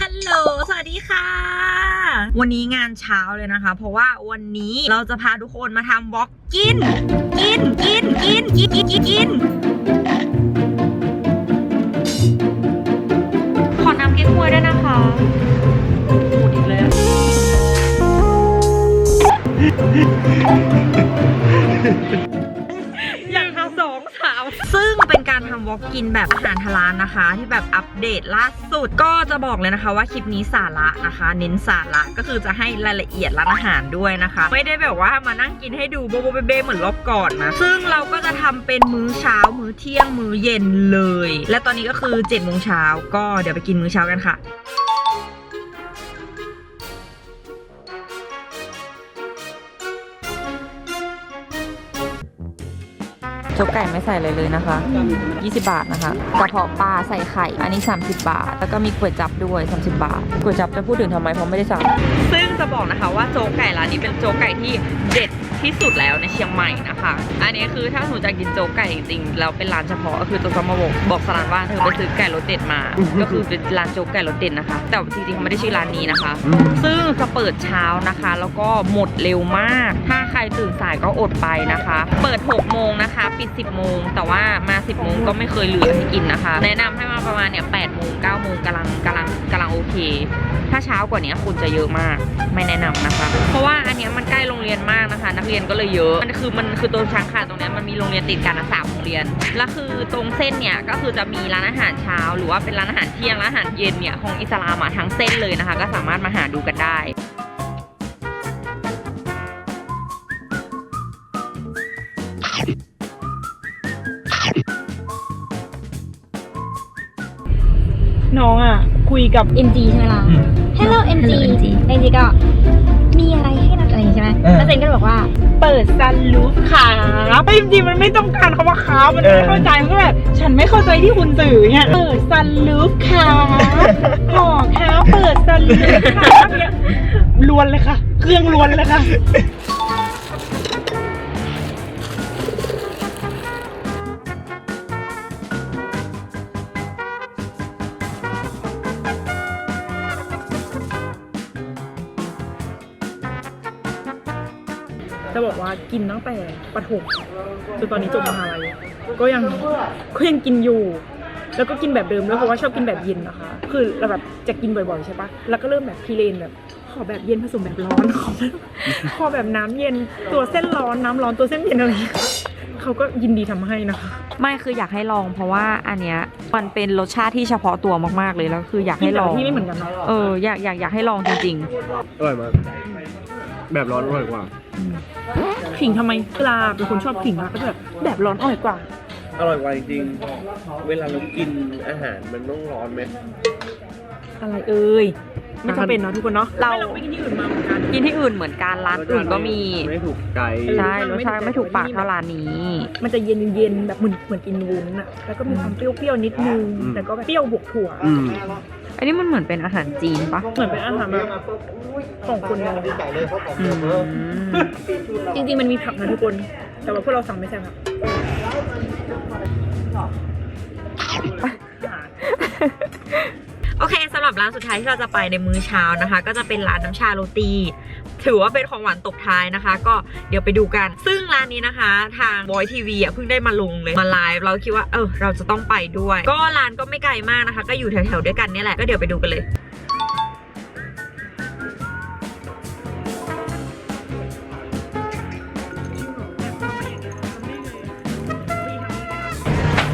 ฮัลโหล สวัสดีค่ะ วันนี้งานเช้าเลยนะคะ เพราะว่าวันนี้เราจะพาทุกคนมาทำบล็อกกิน กิน กิน กิน กิน กิน กินกินขอน้ำเก๊กฮวยด้วยนะคะหมดอีกแล้ว วอล์กกินแบบอาหารทลานนะคะ ที่แบบอัปเดตล่าสุดก็จะบอกเลยนะคะว่าคลิปนี้สาระนะคะ เน้นสาระก็คือจะให้รายละเอียดร้านอาหารด้วยนะคะ ไม่ได้แบบว่ามานั่งกินให้ดูโบโบเบเบเหมือนรอบก่อนนะซึ่งเราก็จะทำเป็นมื้อเช้า มื้อเที่ยงมื้อเย็นเลย และตอนนี้ก็คือ7จ็ดโมงเช้าก็เดี๋ยวไปกินมื้อเช้ากันค่ะ โจ๊กไก่ไม่ใส่เลยเลยนะคะ 20 บาทนะคะกระเพาะปลาใส่ไข่ อันนี้ 30 บาท แล้วก็มีก๋วยจับด้วย 30 บาทก๋วยจับจะพูดถึงทำไมเพราะไม่ได้สั่งซึ่งจะบอกนะคะว่าโจ๊กไก่ร้านนี้เป็นโจ๊กไก่ที่เด็ด ที่สุดแล้วในเชียงใหม่นะคะ อันนี้คือถ้าสมมติจะกินโจ๊กไก่จริงๆแล้วเป็นร้านเฉพาะก็คือจะต้องมาบอกบอกสรานว่าเธอไปซื้อไก่รสเด็ดมา ก็คือเป็นร้านโจ๊กไก่รสเด็ดนะคะ แต่จริงๆเขาไม่ได้ชื่อร้านนี้นะคะ ซึ่งจะเปิดเช้านะคะ แล้วก็หมดเร็วมาก ถ้าใครตื่นสายก็อดไปนะคะ เปิด 6 โมงนะคะ ปิด 10 โมง แต่ว่ามา 10 โมงก็ไม่เคยเหลือให้กินนะคะ แนะนำให้มาประมาณเนี่ย8โมง9โมงกำลังกำลังกำลังโอเค ถ้าเช้ากว่านี้คนจะเยอะมาก ไม่แนะนำนะคะ เพราะว่าอันนี้มันใกล้โรงเรียนมากนะคะ นักเรียนก็เลยเยอะ มันคือมันคือตรงช้างคานตรงนี้มันมีโรงเรียนติดกันสามโรงเรียน แล้วคือตรงเส้นเนี่ยก็คือจะมีร้านอาหารเช้า หรือว่าเป็นร้านอาหารเที่ยงร้านอาหารเย็นเนี่ยของอิสลามอะทั้งเส้นเลยนะคะ ก็สามารถมาหาดูกันได้ ยกับ MG ใช่ไหมล่ะ Hello MG Hello MG ใน MG ก็มีอะไรให้เราอะไรอย่างงี้ใช่ไหมเออ แล้วเซนก็เลยบอกว่า เปิดซันลูฟขาไม่จริงๆมันไม่ต้องการคำว่าขามันไม่เข้าใจมันก็แบบฉันไม่เข้าใจที่คุณสื่อเนี่ยเปิดซันลูฟขาห่อขาเปิดซันลูฟขาเนี่ยลวนเลยค่ะ เครื่องลวนเลยค่ะ กว่ากินตั้งแต่ประถมจนตอนนี้จบมหาลัยก็ยังก็ยังกินอยู่ แล้วก็กินแบบเดิมด้วยเพราะว่าชอบกินแบบเย็นนะคะ คือเราแบบจะกินบ่อยๆใช่ปะแล้วก็เริ่มแบบพีเรนแบบขอแบบเย็นผสมแบบร้อนขอแบบขอแบบน้ำเย็นตัวเส้นร้อนน้ำร้อนตัวเส้นเย็นอะไรอย่างเงี้ยเขาก็ยินดีทำให้นะคะไม่คืออยากให้ลองเพราะว่าอันเนี้ยมันเป็นรสชาติที่เฉพาะตัวมากๆเลยแล้วคืออยากกิให้นแต่ลองที่ไม่เหมือนกันเนาะเอออยากอยากอยากให้ลองจริงอร่อยมาก แบบร้อนอร่อยกว่า ขิงทำไมเวลาเป็นคนชอบขิงอะก็จะแบบแบบร้อนอร่อยกว่า อร่อยกว่าจริงๆเวลาเรากินอาหารมันต้องร้อนไหมอะไรเอ่ยไม่จำเป็นเนาะทุกคนเนาะเราไม่ไปกินที่อื่นมาเหมือนกันกินที่อื่นเหมือนกันร้านอื่นก็มีไม่ถูกใจใช่รสชาติไม่ถูกปากเท่าร้านนี้ มันจะเย็นเย็นๆแบบเหมือนเหมือนกินวุ้นอะแล้วก็มีความเปรี้ยวๆนิดนึง แต่ก็แบบเปรี้ยวบวกถั่ว อืม อันนี้มันเหมือนเป็นอาหารจีนปะเหมือนเป็นอาหารแบบของคนเราอืมจริงๆมันมีผักนะทุกคน แต่ว่าพวกเราสั่งไม่ใช่ผักโอเคสำหรับร้านสุดท้ายที่เราจะไปในมื้อเช้านะคะ ก็จะเป็นร้านน้ำชาโรตี ถือว่าเป็นของหวานตบท้ายนะคะ ก็เดี๋ยวไปดูกัน ซึ่งร้านนี้นะคะ ทางบอยทีวีอะเพิ่งได้มาลงเลยมาไลฟ์เราคิดว่าเออเราจะต้องไปด้วย ก็ร้านก็ไม่ไกลมากนะคะ ก็อยู่แถวๆด้วยกันนี่แหละก็เดี๋ยวไปดูกันเลย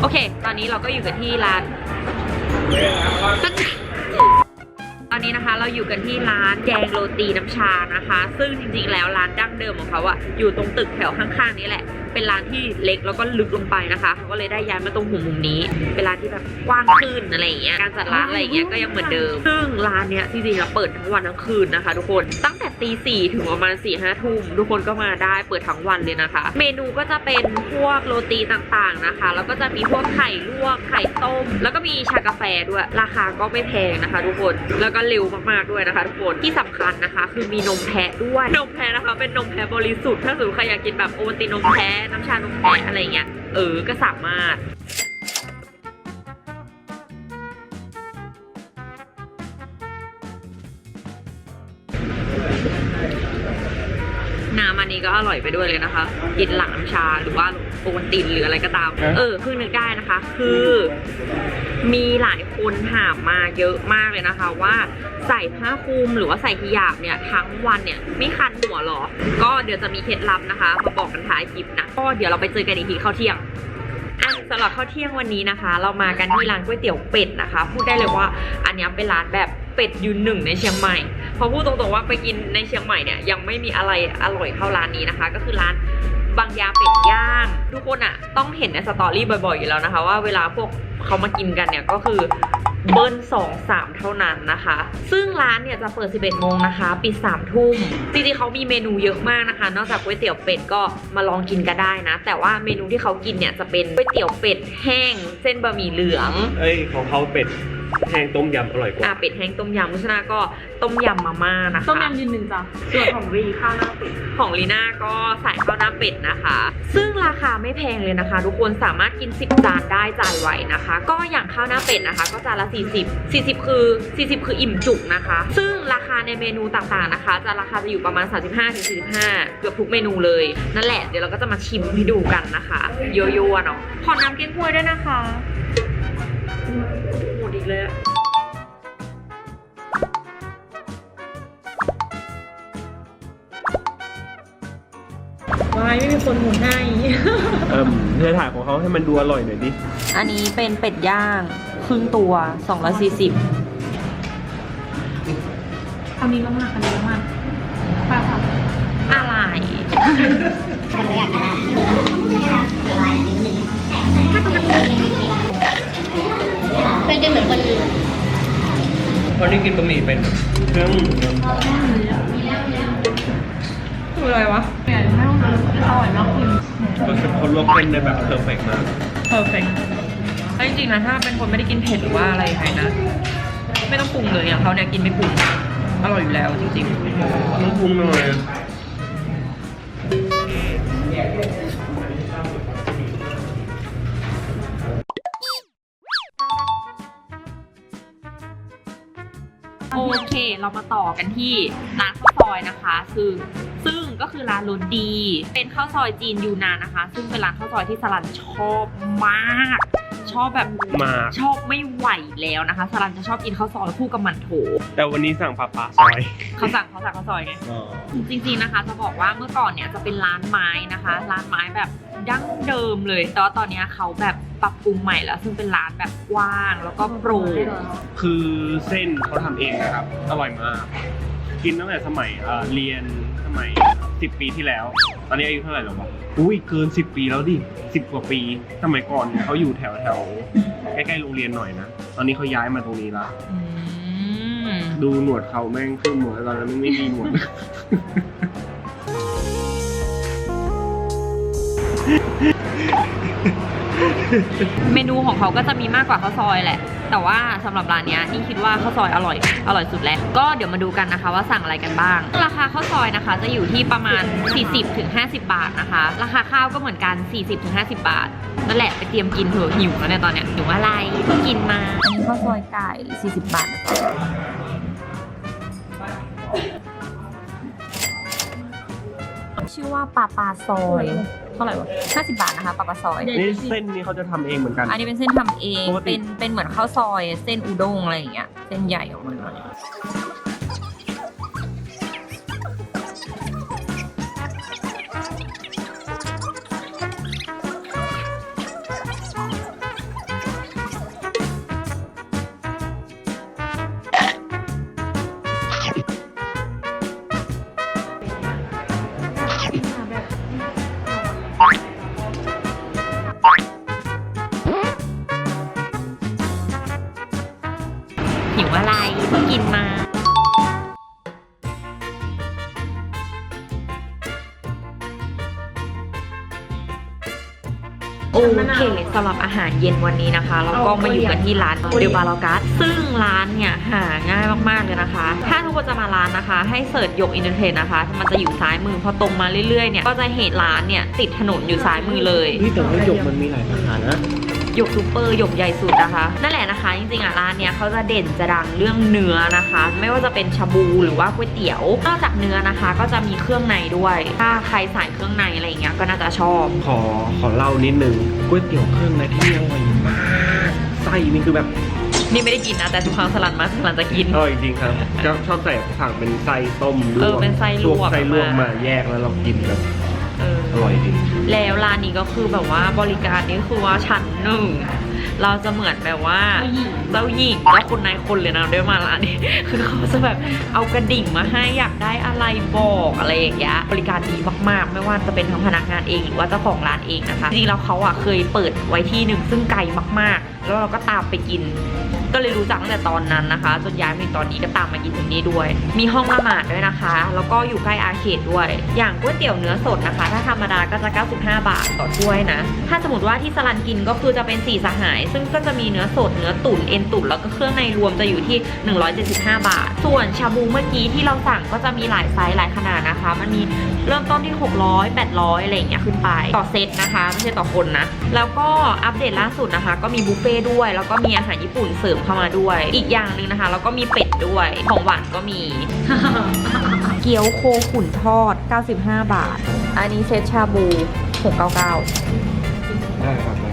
โอเค ตอนนี้เราก็อยู่กันที่ร้าน นี้นะคะ เราอยู่กันที่ร้านแกงโรตีน้ำชานะคะ ซึ่งจริงๆแล้วร้านดั้งเดิมของเขาอะอยู่ตรงตึกแถวข้างๆนี้แหละ เป็นร้านที่เล็กแล้วก็ลึกลงไปนะคะเขาก็เลยได้ย้ายมาตรงหัวมุมนี้ เป็นร้านที่แบบกว้างขึ้นอะไรอย่างเงี้ยการจัดร้านอะไรอย่างเงี้ยก็ยังเหมือนเดิม ซึ่งร้านเนี้ยจริงๆแล้วเปิดทั้งวันทั้งคืนนะคะ ทุกคนตั้งแต่ตีสี่ถึงประมาณสี่ห้าทุ่มทุกคนก็มาได้เปิดทั้งวันเลยนะคะ เมนูก็จะเป็นพวกโรตีต่างๆนะคะ แล้วก็จะมีพวกไข่ลวกไข่ต้ม แล้วก็มีชากาแฟด้วย ราคาก็ไม่แพงนะคะ ทุกคนแล้วก็เร็วมากๆด้วยนะคะ ทุกคนที่สำคัญนะคะ คือมีนมแพะด้วยนมแพะนะคะ เป็นนมแพะบริสุทธิ์ถ้าสมมติใครอยากกินแบบโอวัลตินมแพะน้ำชานมแพะอะไรเงี้ย เออ ก็สามารถน้ำอันนี้ก็อร่อยไปด้วยเลยนะคะ กินหลังน้ำชาหรือว่าโอวันตินหรืออะไรก็ตาม เออคือนึกได้นะคะ คือ มีหลายคนถามมาเยอะมากเลยนะคะว่าใส่ผ้าคลุมหรือว่าใส่ฮิญาบเนี่ยทั้งวันเนี่ยไม่คันหัวหรอ ก็เดี๋ยวจะมีเคล็ดลับนะคะมาบอกกันท้ายคลิปนะ ก็เดี๋ยวเราไปเจอกันอีกทีข้าวเที่ยงอะสำหรับข้าวเที่ยงวันนี้นะคะ เรามากันที่ร้านก๋วยเตี๋ยวเป็ดนะคะ พูดได้เลยว่าอันนี้เป็นร้านแบบเป็ดยืนหนึ่งในเชียงใหม่เพอพูดตรงๆว่าไปกินในเชียงใหม่เนี่ยยังไม่มีอะไรอร่อยเท่าร้านนี้นะคะ ก็คือร้าน บางยาเป็ดย่าง ทุกคนอะต้องเห็นในสตอรี่บ่อยๆอยู่แล้วนะคะ ว่าเวลาพวกเขามากินกันเนี่ยก็คือเบิ้ลสองสามเท่านั้นนะคะ ซึ่งร้านเนี่ยจะเปิด 11 โมงนะคะ ปิด 3 ทุ่ม จริงๆเขามีเมนูเยอะมากนะคะ นอกจากก๋วยเตี๋ยวเป็ดก็มาลองกินกันได้นะ แต่ว่าเมนูที่เขากินเนี่ยจะเป็นก๋วยเตี๋ยวเป็ดแห้ง เส้นบะหมี่เหลือง เอ้ยของเขาเป็ด แห้งต้มยำอร่อยกว่า อ่าเป็ดแห้งต้มยำมุชนาก็ต้มยำมาม่านะคะ ต้มยำยืนหนึ่งจ้ะส่วนของรีข้าวหน้าเป็ดของลีน่าก็ใส่ข้าวหน้าเป็ดนะคะ ซึ่งราคาไม่แพงเลยนะคะ ทุกคนสามารถกิน 10 จานได้จ่ายไหวนะคะ ก็อย่างข้าวหน้าเป็ดนะคะ ก็จานละ 40 40 คือ 40 คืออิ่มจุกนะคะ ซึ่งราคาในเมนูต่างๆนะคะ จะราคาจะอยู่ประมาณ 35ถึง45 เกือบทุกเมนูเลย นั่นแหละเดี๋ยวเราก็จะมาชิมให้ดูกันนะคะ โยโย่เนาะขอน้ำเก๊กฮวยด้วยนะคะหมดอีก เลยอะวายไม่มีคนหมุนให้ เอิ่มเธอถ่ายของเขาให้มันดูอร่อยหน่อยดิ อันนี้เป็นเป็ดย่าง ครึ่งตัว 240 คำนี้มากๆคำนี้มากๆป้าค่ะอะไรเป็น เพราะนี่กินบะหมี่เป็นเครื่องคืออะไรวะเปลี่ยนไม่ต้องอร่อยมากคุณก็คือเขาลวกเส้นได้แบบเพอร์เฟกมากเพอร์เฟกต์แต่จริงๆนะถ้าเป็นคนไม่ได้กินเผ็ดหรือว่าอะไรไงนะ ไม่ต้องปรุงเลยอย่างเขาเนี่ยกินไม่ปรุงอร่อยอยู่แล้วจริงๆต้องปรุงหน่อย เรามาต่อกันที่ร้านข้าวซอยนะคะซึ่งซึ่งก็คือร้านรสดี เป็นข้าวซอยจีนยูนานนะคะ ซึ่งเป็นร้านข้าวซอยที่สลันชอบมาก ชอบแบบมาก ชอบไม่ไหวแล้วนะคะสลันจะชอบกินข้าวซอยคู่กับหมันโถแต่วันนี้สั่งปลาปลาซอยเขาสั่งเขาสั่งข้าวซอยไงจริงๆนะคะ จะบอกว่าเมื่อก่อนเนี่ยจะเป็นร้านไม้นะคะ ร้านไม้แบบดั้งเดิมเลย แต่ว่าตอนเนี้ยเขาแบบปรับปรุงใหม่แล้ว ซึ่งเป็นร้านแบบกว้างแล้วก็โปร่งคือเส้นเขาทำเองนะครับ อร่อยมาก กินตั้งแต่สมัยเอ่อเรียนสมัย 10 ปีที่แล้ว ตอนนี้อายุเท่าไหร่แล้ววะ อุ้ยเกิน10ปีแล้วดิ10กว่าปี สมัยก่อนเนี่ยเขาอยู่แถวแถวใกล้ๆโรงเรียนหน่อยนะ ตอนนี้เขาย้ายมาตรงนี้ละอืมดูหนวดเขาแม่งขึ้นหนวดตอนนั้นไม่มีหนวด เมนูของเขาก็จะมีมากกว่าข้าวซอยแหละ แต่ว่าสำหรับร้านนี้นี่คิดว่าข้าวซอยอร่อย อร่อยสุดแล้ว ก็เดี๋ยวมาดูกันนะคะว่าสั่งอะไรกันบ้าง ราคาข้าวซอยนะคะ จะอยู่ที่ประมาณ 40-50 บาทนะคะ ราคาข้าวก็เหมือนกัน 40-50 บาทนั่นแหละไปเตรียมกินเถอะหิวแล้วเนี่ยตอนเนี้ยหิวอะไรเพิ่งกินมาอันนี้ข้าวซอยไก่ 40 บาทชื่อว่าปลาปลาซอย เท่าไหร่วะ50 บาทนะคะปลาปลาซอย นี่เส้นนี้เขาจะทำเองเหมือนกัน อันนี้เป็นเส้นทำเอง ปกติ เป็นเป็นเหมือนข้าวซอย เส้นอุด้งอะไรอย่างเงี้ย เส้นใหญ่ออกมาหน่อย โอเคสำหรับอาหารเย็นวันนี้นะคะ เราก็มาอยู่กันที่ร้านเดลบาลอกัสซึ่งร้านเนี่ยหาง่ายมากๆเลยนะคะ ถ้าทุกคนจะมาร้านนะคะ ให้เสิร์ชยกอินเทอร์เน็ตนะคะ มันจะอยู่ซ้ายมือพอตรงมาเรื่อยๆเนี่ยก็จะเห็นร้านเนี่ยติดถนนอยู่ซ้ายมือเลยนี่แต่ว่าหยกมันมีหลายสาขานะ หยกซูเปอร์หยกใหญ่สุดนะคะ นั่นแหละนะคะ จริงๆอะร้านเนี้ยเขาจะเด่นจะดังเรื่องเนื้อนะคะ ไม่ว่าจะเป็นชาบูหรือว่าก๋วยเตี๋ยวนอกจากเนื้อนะคะ ก็จะมีเครื่องในด้วย ถ้าใครใส่เครื่องในอะไรอย่างเงี้ยก็น่าจะชอบ ขอขอเล่านิดนึงก๋วยเตี๋ยวเครื่องในที่อร่อยมากไส้นี่คือแบบนี่ไม่ได้กินนะแต่ทุกครั้งสลันมาสลันจะกินอร่อยจริงครับชอบชอบใส่สั่งเป็นไส้ต้มลวกเออเป็นไส้ลวกไส้ลวกมามาแยกแล้วเรากินแบบเอออร่อยจริงแล้วร้านนี้ก็คือแบบว่าบริการนี่คือว่าชั้นหนึ่งเราจะเหมือนแบบว่าเจ้าหญิงเจ้าคุณนายคนเลยนะด้วยมาร้านนี้คือเขาจะแบบเอากระดิ่งมาให้อยากได้อะไรบอกอะไรอย่างเงี้ยบริการดีมากๆ ไม่ว่าจะเป็นทั้งพนักงานเองหรือว่าเจ้าของร้านเองนะคะจริงๆแล้วเขาอะเคยเปิดไว้ที่หนึ่งซึ่งไกลมากๆ แล้วเราก็ตามไปกิน ก็เลยรู้จักตั้งแต่ตอนนั้นนะคะ จนย้ายมาตอนนี้ก็ตามมากินที่นี่ด้วย มีห้องละหมาดด้วยนะคะ แล้วก็อยู่ใกล้อาเขตด้วย อย่างก๋วยเตี๋ยวเนื้อสดนะคะ ถ้าธรรมดาก็จะ 95 บาทต่อถ้วยนะ ถ้าสมมติว่าที่สลันกินก็คือจะเป็นสีสหาย ซึ่งก็จะมีเนื้อสดเนื้อตุ๋นเอ็นตุ๋นแล้วก็เครื่องในรวมจะอยู่ที่ 175 บาท ส่วนชาบูเมื่อกี้ที่เราสั่งก็จะมีหลายไซส์หลายขนาดนะคะ มันมีเริ่มต้นที่ 600 800 อะไรอย่างเงี้ยขึ้นไป ต่อเซตนะคะ ไม่ใช่ต่อคนนะ แล้วก็อัปเดตล่าสุดนะคะ ก็มีบุฟเฟ่ด้วย แล้วก็มีอาหารญี่ปุ่นเสริมเข้ามาด้วย อีกอย่างหนึ่งนะคะแล้วก็มีเป็ดด้วย ของหวานก็มี เกี๊ยวโคขุนทอด 95 บาท อันนี้เซตชาบู 699ได้ครับ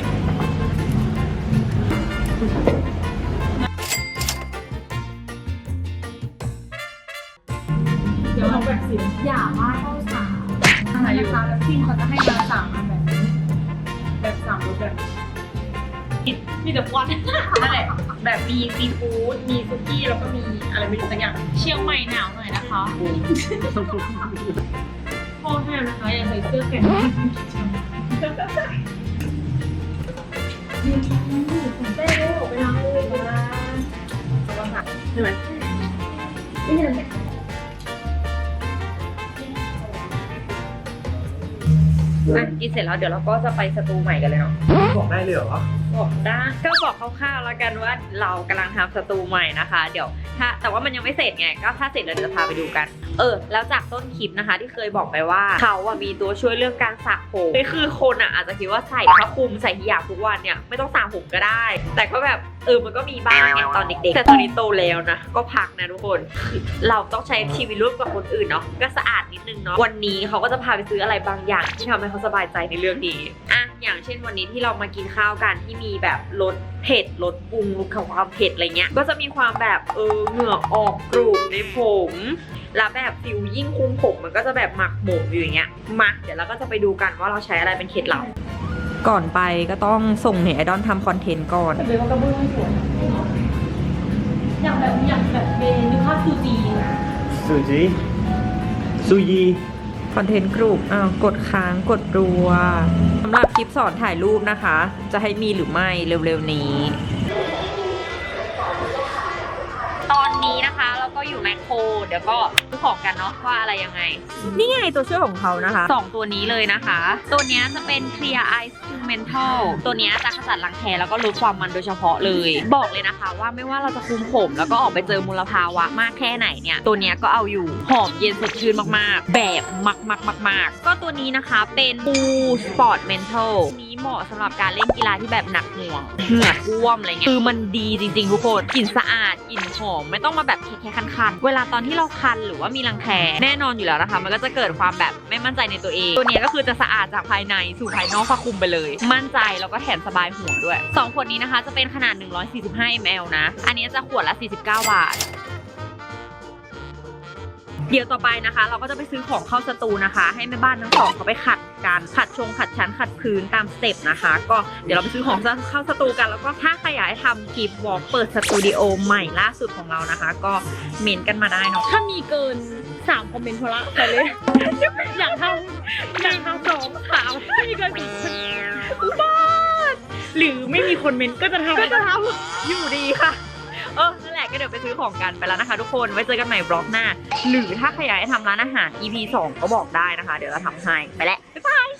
แล้วก็มีอะไรไม่รู้สักอย่างเชียงใหม่หนาวหน่อยนะคะพ่อห้ามนะคะอย่าใส่เสื้อแขนเต้เร็วไปล้างมือมาใช่ไหมไม่ใช่อะกินเสร็จแล้วเดี๋ยวเราก็จะไปสตูใหม่กันเลยเนาะบอกได้เลยเหรอ ได้ก็บอกคร่าวๆแล้วกันว่าเรากำลังทำสตูใหม่นะคะ เดี๋ยวถ้าแต่ว่ามันยังไม่เสร็จไงก็ถ้าเสร็จเราจะพาไปดูกัน เออ แล้วจากต้นคลิปนะคะ ที่เคยบอกไปว่าเขาอะมีตัวช่วยเรื่องการสระผมคือคนอะอาจจะคิดว่าใส่ผ้าคลุมใส่ฮิญาบทุกวันเนี่ยไม่ต้องสระผมก็ได้ แต่ก็แบบเออมันก็มีบ้างไงตอนเด็กๆ แต่ตอนนี้โตแล้วนะ ก็พักนะทุกคน เราต้องใช้ชีวิตร่วมกับคนอื่นเนาะก็สะอาดนิดนึงเนาะวันนี้เขาก็จะพาไปซื้ออะไรบางอย่าง ที่ทำให้เขาสบายใจในเรื่องนี้อะอย่างเช่นวันนี้ที่เรามากินข้าวกันที่มีแบบรสเผ็ดรสปรุงรสของความเผ็ดอะไรเงี้ยก็จะมีความแบบเออเหงื่อออกกรูในผมแล้วแบบฟิวยิ่งคุมผมมันก็จะแบบหมักหมมอยู่อย่างเงี้ยมาเดี๋ยวเราก็จะไปดูกันว่าเราใช้อะไรเป็นเคล็ดลับ ก่อนไปก็ต้องส่งเน็ตไอดอลทำคอนเทนต์ก่อนแต่เป็นว่ากระเบื้องไม่สวยอยากแบบอยากแบบเป็นนึกภาพซูจีอะซูจิซูยีคอนเทนต์กลุ่มอ้าวกดค้างกดรัวสำหรับคลิปสอนถ่ายรูปนะคะ จะให้มีหรือไม่เร็วๆนี้ ตอนนี้นะคะเราก็อยู่แมคโครเดี๋ยวก็ซื้อ ของกันเนาะว่าอะไรยังไง นี่ไงตัวช่วยของเขานะคะสองตัวนี้เลยนะคะ ตัวเนี้ยจะเป็น Clear Ice Mental ตัวเนี้ยจะขจัดรังแคแล้วก็ลดความมันโดยเฉพาะเลย บอกเลยนะคะ ว่าไม่ว่าเราจะคุมผม แล้วก็ออกไปเจอมลภาวะมากแค่ไหนเนี่ย ตัวเนี้ยก็เอาอยู่หอมเย็นสดชื่นมากๆ แบบมากๆๆๆก็ตัวนี้นะคะเป็น Full Sport Mental นี้เหมาะสำหรับการเล่นกีฬาที่แบบหนักหน่วงเหงื่อท่วมอะไรเงี้ยคือมันดีจริงๆทุกคนกลิ่นสะอาดกลิ่นหอมไม่ต้องมาแบบแค่ๆคันๆเวลาตอนที่เราคันหรือว่ามีรังแคแน่นอนอยู่แล้วนะคะ มันก็จะเกิดความแบบไม่มั่นใจในตัวเอง ตัวนี้ก็คือจะสะอาดจากภายในสู่ภายนอกครอบคลุมไปเลย มั่นใจแล้วก็แถมสบายหัวด้วยสองขวดนี้นะคะจะเป็นขนาด 145 ml นะ อันนี้จะขวดละ 49 บาท เดี๋ยวต่อไปนะคะ เราก็จะไปซื้อของเข้าสตูนะคะ ให้แม่บ้านทั้งสองเขาไปขัดกันขัดชงขัดชั้นขัดพื้นตามสเต็ปนะคะ ก็เดี๋ยวเราไปซื้อของเข้าสตูกันแล้วก็ถ้าใครอยากให้ทำคลิปวอล์กเปิดสตูดิโอใหม่ล่าสุดของเรานะคะ ก็เมนกันมาได้เนาะถ้ามีเกินสามคอมเมนต์พอละไปเลยอยากทำอยากทำสองสามถ้ามีเกินสี่อุบาทหรือไม่มีคนเมนต์ก็จะทำก็จะทำอยู่ดีค่ะ เออนั่นแหละก็เดี๋ยวไปซื้อของกันไปแล้วนะคะ ทุกคนไว้เจอกันใหม่บล็อกหน้า หรือถ้าใครอยากให้ทำร้านอาหาร EP 2 ก็บอกได้นะคะ เดี๋ยวเราทำให้ไปแล้วบ๊ายบาย